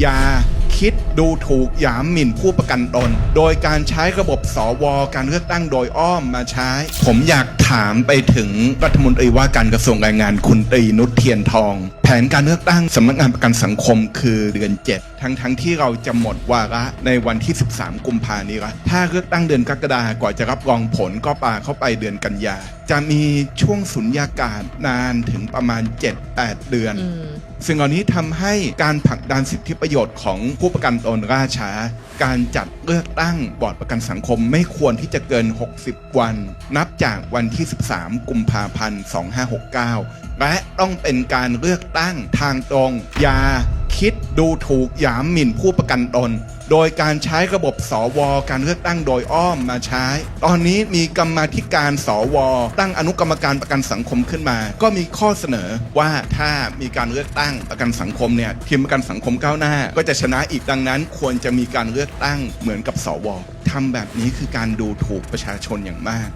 อย่าคิดดูถูกหยามหมิ่นผู้ประกันตน โดยการใช้ระบบสวการเลือกตั้งโดยอ้อมมาใช้ ผมอยากถามไปถึงรัฐมนตรีว่าการกระทรวงแรงงานคุณตรีนุชเทียนทอง แผนการเลือกตั้งสำนักงานประกันสังคมคือเดือน7 ทั้งทั้งที่เราจะหมดวาระในวันที่ 13 กุมภานี้ละถ้าเลือกตั้งเดือนกรกฎาคมกว่าจะรับรองผลก็ปาเข้าไปเดือนกันยา จะมีช่วงสุญญากาศนานถึงประมาณ 7-8 เดือนอืมสิ่งเหล่านี้ทำให้การผลักดันสิทธิประโยชน์ของผู้ประกันตนล่าช้าการจัดเลือกตั้งบอร์ดประกันสังคมไม่ควรที่จะเกิน 60 วัน นับจากวันที่ 13 กุมภาพันธ์ 2569 และต้องเป็นการเลือกตั้งทางตรงยา คิดดูถูกหยามหมิ่นผู้ประกันตน โดยการใช้ระบบสวการเลือกตั้งโดยอ้อมมาใช้ ตอนนี้มีกรรมาธิการสว ตั้งอนุกรรมการประกันสังคมขึ้นมา ก็มีข้อเสนอว่าถ้ามีการเลือกตั้งประกันสังคมเนี่ยทีมประกันสังคมก้าวหน้า ก็จะชนะอีกดังนั้น ควรจะมีการเลือกตั้งเหมือนกับสวทำแบบนี้คือการดูถูกประชาชนอย่างมาก